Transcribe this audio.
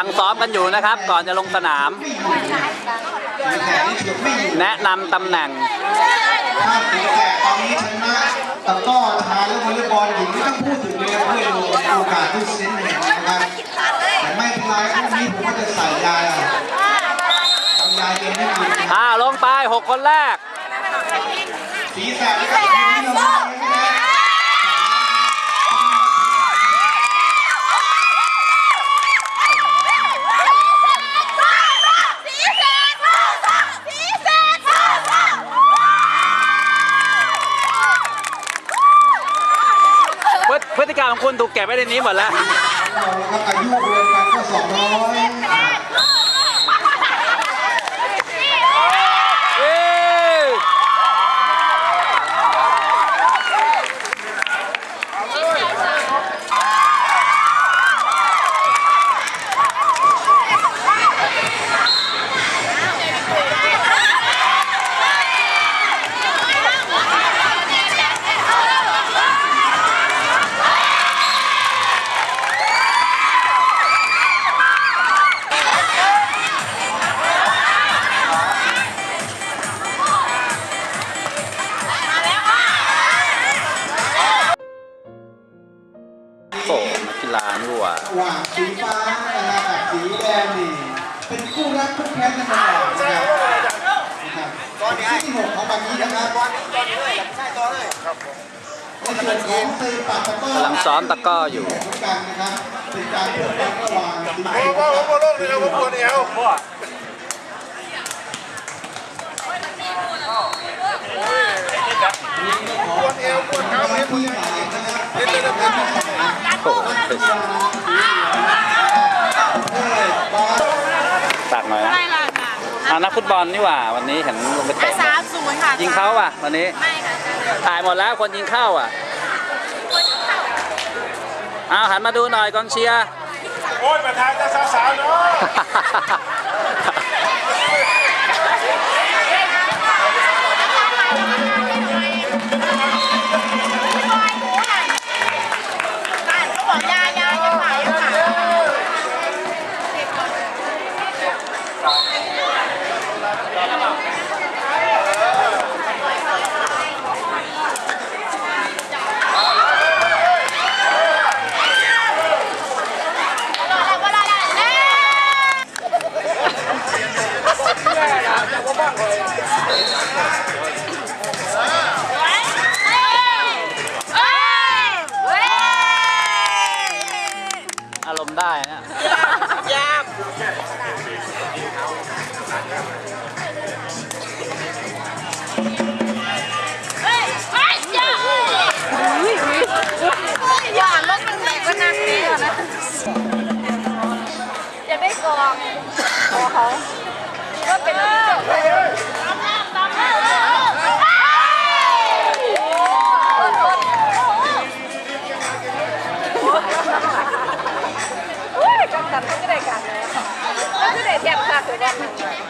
แล้วครับ ก่อนจะลงสนามตีแขกนี่เกือบไม่อยู่แนะนำตำแหน่งถ้าตีแขกตอนนี้ชนะตะกร้อทานแล้ววอลเลย์บอลหญิงไม่ต้องพูดถึงเลยเพื่อนโอกาสทุกเซนเลยนะครับแต่ไม่เป็นไรพรุ่งนี้ผมก็จะใส่ยายเอาทำยายเองไม่ดีอ่าลงไปหกคนแรกสีแสบนะครับทีนี้เรามาเลยนะ พฤพ ฤติกรรมของคุณถูกแกะไว้ในนี้หมดแล้วเราครับอายุรวมกันก็สองร้อย ว่าระหว่างสีฟ้านะครับกับสีแดงนี่เป็นคู่รักคู่แค้นกันมาก่อนนะครับนะครับเป็นที่หกของวันนี้นะครับในส่วนของตีปัดตะกร้อกำลังซ้อมตะกร้ออยู่เหมือนกันนะครับเป็นการเลือกตั้งระหว่างสีผมว่าผมว่าโลกนี้นะผมปวดเอวปวดเอวปวดเท้าเป็นผู้ใหญ่นะครับเป็นเรื่องเป็น โอ้โหเป็น ตักหน่อยนะไม่ล่ะค่ะอ่านักฟุตบอลนี่หว่า วันนี้เห็นลงไปเตะสามศูนย์ค่ะยิงเขาว่ะ วันนี้ไม่ค่ะถ่ายหมดแล้วคนยิงเข้าอะเอาหันมาดูหน่อยกองเชียร์ โอ้ยประธานจะสาวๆเนาะ อย่าอย่ารถมันไหนก็นั่งดีกว่านะยากได้กองกอเขาก็เป็นตามน้ำตามน้ำอุ้ยกันก็ได้กันเลยแล้วก็ได้เทียบคักเลยกันไปเราไป